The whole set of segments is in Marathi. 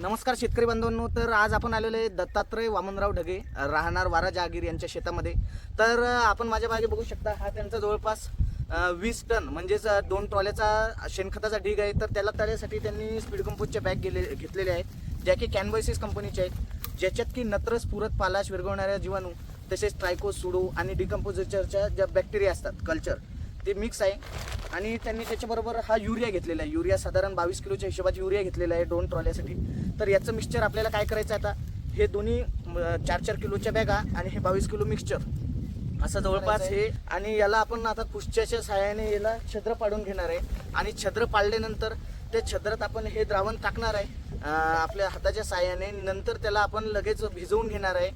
नमस्कार शेतकरी बांधवांनो तर आज आपण आलेलो आहे दत्तात्रय वामनराव ढगे राहणार वारा जहागीर यांच्या शेतामध्ये. तर आपण माझ्या मागे बघू शकता हा त्यांचा जवळपास वीस टन म्हणजेच दोन ट्रॉल्याचा शेणखताचा ढीग आहे. तर त्याला तळ्यासाठी त्यांनी स्पीड कंपोजच्या बॅग गेले घेतलेल्या आहेत ज्या की कॅनव्हायसिस कंपनीच्या आहेत. ज्याच्यात की नत्रस पुरत पालाश विरघळणाऱ्या जीवाणू तसेच ट्रायको सुडो आणि डिकम्पोजरच्या ज्या बॅक्टेरिया असतात कल्चर ते मिक्स आहे. आणि त्यांनी त्याच्याबरोबर हा युरिया घेतलेला आहे. युरिया साधारण बावीस किलोच्या हिशोबात युरिया घेतलेला आहे दोन ट्रॉल्यासाठी तर याचं मिक्सचर आपल्याला काय करायचं आता? हे दोन्ही चार चार किलोच्या बॅगा आणि हे बावीस किलो मिक्सचर असं जवळपास हे आणि याला आपण आता कुश्च्याच्या सहाय्याने याला छद्र पाडून घेणार आहे. आणि छद्र पाडल्यानंतर त्या छद्रात आपण हे द्रावण टाकणार आहे. आपल्या हाताच्या सहाय्याने. नंतर त्याला आपण लगेच भिजवून घेणार आहे.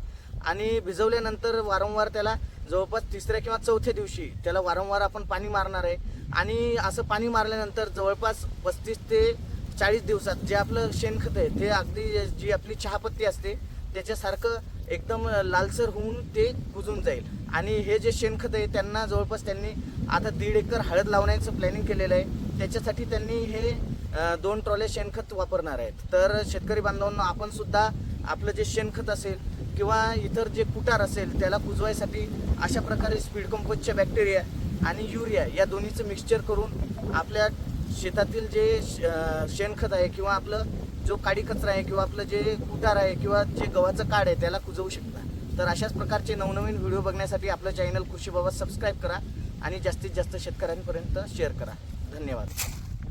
आणि भिजवल्यानंतर वारंवार त्याला जवळपास तिसऱ्या किंवा चौथ्या दिवशी त्याला वारंवार आपण पाणी मारणार आहे. आणि असं पाणी मारल्यानंतर जवळपास पस्तीस ते चाळीस दिवसात जे आपलं शेणखत आहे ते अगदी जी आपली चहापत्ती असते त्याच्यासारखं एकदम लालसर होऊन ते कुजून जाईल. आणि हे जे शेणखत आहे त्यांना जवळपास त्यांनी आता दीड एकर हळद लावण्याचं प्लॅनिंग केलेलं आहे. त्याच्यासाठी त्यांनी हे दोन ट्रॉले शेणखत वापरणार आहेत. तर शेतकरी बांधवांना आपण सुद्धा आपलं जे शेणखत असेल किंवा इतर जे कुटार असेल त्याला कुजवायसाठी अशा प्रकारे स्पीड कंपोजच्या बॅक्टेरिया आणि युरिया या दोन्हीचं मिक्सचर करून आपल्या शेतातील जे शेणखत आहे किंवा आपलं जो काडी कचरा आहे किंवा आपलं जे कुटार आहे किंवा जे गव्हाचं काड आहे त्याला कुजवू शकता. तर अशाच प्रकारचे नवनवीन व्हिडिओ बघण्यासाठी आपलं चॅनल कृषीबाबत सबस्क्राईब करा आणि जास्तीत जास्त शेतकऱ्यांपर्यंत शेअर करा. धन्यवाद.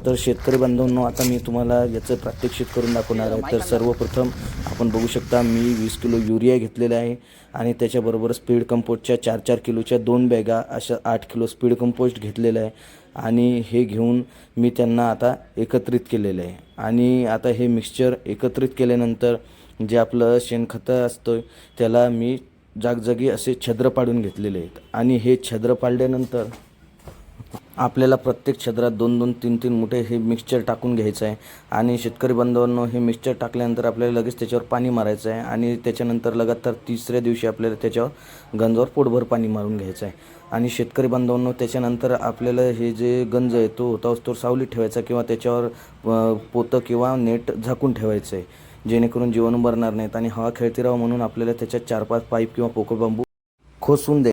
तर शेतकरी बांधवांनो आता मी तुम्हाला याचं प्रात्यक्षिक करून दाखवणार आहे. तर सर्वप्रथम आपण बघू शकता मी वीस किलो युरिया घेतलेला आहे आणि त्याच्याबरोबर स्पीड कंपोस्टच्या चार चार किलोच्या दोन बॅगा अशा आठ किलो स्पीड कंपोस्ट घेतलेलं आहे आणि हे घेऊन मी त्यांना आता एकत्रित केलेलं आहे. आणि आता हे मिक्सचर एकत्रित केल्यानंतर जे आपलं शेणखतं असतं त्याला मी जागजागी असे छद्र पाडून घेतलेले आहेत. आणि हे छद्र पाडल्यानंतर आपल्याला प्रत्येक छद्रात दोन दोन तीन तीन मोठे हे मिक्सचर टाकून घ्यायचं आहे. आणि शेतकरी बांधवांनो हे मिक्सचर टाकल्यानंतर आपल्याला लगेच त्याच्यावर पाणी मारायचं आहे. आणि त्याच्यानंतर लगातार तिसऱ्या दिवशी आपल्याला त्याच्यावर गंजावर पोटभर पाणी मारून घ्यायचं आहे. आणि शेतकरी बांधवांनो त्याच्यानंतर आपल्याला हे जे गंज आहे तो होता तो सावलीत ठेवायचा किंवा त्याच्यावर पोतं किंवा नेट झाकून ठेवायचं आहे. जेणेकरून जीवाणू मरणार नाहीत. आणि हवा खेळती राहावं म्हणून आपल्याला त्याच्यात चार पाच पाईप किंवा पोकळ बांबू खोसून द्या.